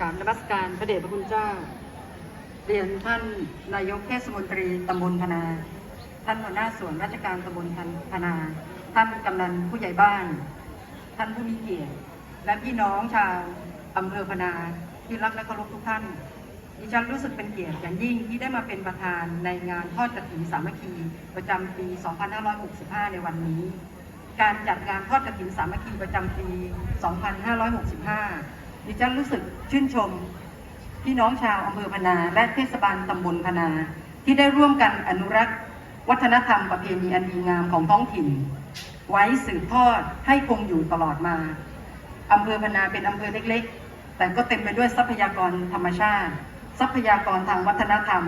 กราบนมัสการพระเดชพระคุณเจ้า เรียนท่านนายกเทศมนตรีตำบลพนา ท่านหัวหน้าส่วนราชการตำบลพนา ท่านกำนันผู้ใหญ่บ้าน ท่านผู้มีเกียรติ และพี่น้องชาวอำเภอพนาที่รักและเคารพทุกท่าน ดิฉันรู้สึกเป็นเกียรติอย่างยิ่งที่ได้มาเป็นประธานในงานทอดกฐินสามัคคี ประจำปี 2565 ในวันนี้ การจัดงานทอดกฐินสามัคคีประจำปี 2565 ดิฉันรู้สึกชื่นชม พี่น้องชาวอำเภอพนา และเทศบาลตำบลพนา ที่ได้ร่วมกันอนุรักษ์ วัฒนธรรมประเพณีอันดีงามของท้องถิ่น ไว้สืบทอดให้คงอยู่ตลอดมาอำเภอพนาเป็นอำเภอเล็กๆ แต่ก็เต็มไปด้วยทรัพยากรธรรมชาติ ทรัพยากรทางวัฒนธรรม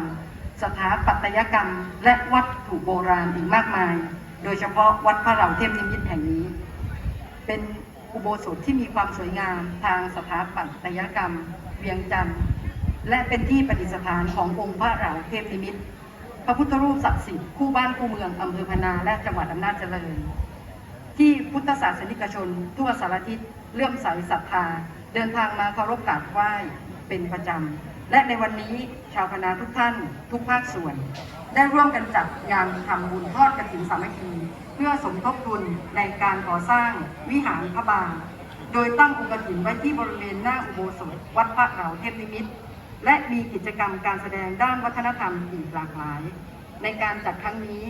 สถาปัตยกรรม และวัตถุโบราณอีกมากมาย โดยเฉพาะวัดพระเหล่าเทพนิมิตแห่งนี้ เป็น อุโบสถที่มีความสวยงามทางสถาปัตยกรรม เวียงจันทร์และเป็นที่ประดิษฐานขององค์พระเหลาเทพนิมิตร พระพุทธรูปศักดิ์สิทธิ์คู่บ้านคู่เมืองอำเภอพนาและจังหวัดอำนาจเจริญ ที่พุทธศาสนิกชนทั่วสารทิศเลื่อมใสศรัทธา เดินทางมาเคารพกราบไหว้ เป็นประจำ และในวันนี้ชาวพนาทุกท่านทุกภาคส่วน ได้ร่วมกันจัดงานทำบุญทอดกฐินสามัคคีเพื่อสมทบทุนในการก่อสร้างวิหารพระบาง โดยตั้งองค์กฐินไว้ที่บริเวณหน้าอุโบสถวัดพระเหล่าเทพนิมิตรและมีกิจกรรมการแสดงด้านวัฒนธรรมอีกหลากหลาย ในการจัดครั้งนี้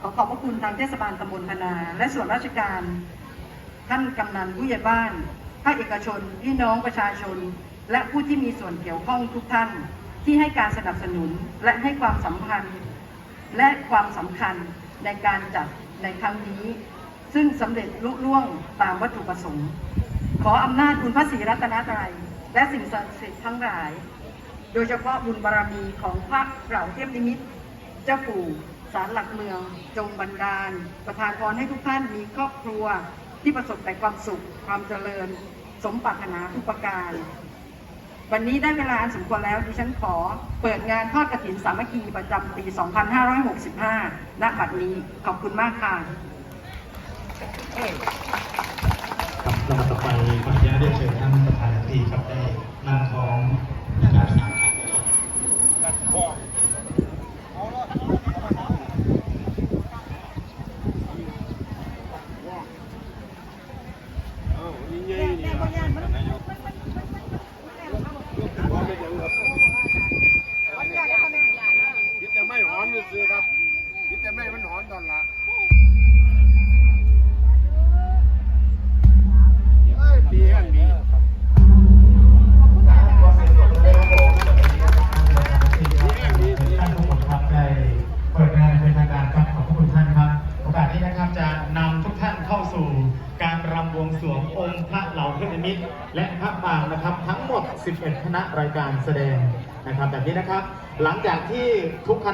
ขอขอบพระคุณทางเทศบาลตำบลพนา และส่วนราชการ ท่านกำนันผู้ใหญ่บ้านภาคเอกชน พี่น้องประชาชน และผู้ที่มีส่วนเกี่ยวข้องทุกท่าน ที่ให้การสนับสนุนและให้ความสัมพันธ์ และความสำคัญในการจัดในครั้งนี้ ซึ่งสำเร็จลุล่วงตามวัตถุประสงค์ ขออำนาจคุณพระศรีรัตนตรัย และสิ่งศักดิ์สิทธิ์ทั้งหลาย โดยเฉพาะบุญบารมีของพระเหล่าเทพนิมิตร เจ้าปู่สารหลักเมือง จงบันดาล ประทานพรให้ทุกท่านมีครอบครัวที่ประสบแต่ความสุขความเจริญ สมปรารถนาทุกประการ วันนี้ได้เวลาสมควรแล้วดิฉันขอเปิดงานทอดกระถินสามัคคีประจำปี 2565 ณ บัดนี้ขอบคุณมากค่ะครับลำดับต่อไปขออนุญาตเรียนเชิญท่านประธานทีครับได้นั่งท้องนะครับ คิดแต่ไม่หอน ซื้อครับคิดแต่ไม่มันหอนตอนละเอ้ยดีแห่งดีท่านผู้ปกครองได้เปิดงานเป็นทางการครับขอบพระคุณท่านครับโอกาสนี้นะครับจะนำทุกท่านเข้าสู่การรำวงสวงองค์พระเหล่าเทพนิมิตและพระปางนะครับทั้งหมด 11 คณะรายการแสดงนะครับแบบนี้นะครับ หลังจากที่ทุกคณะ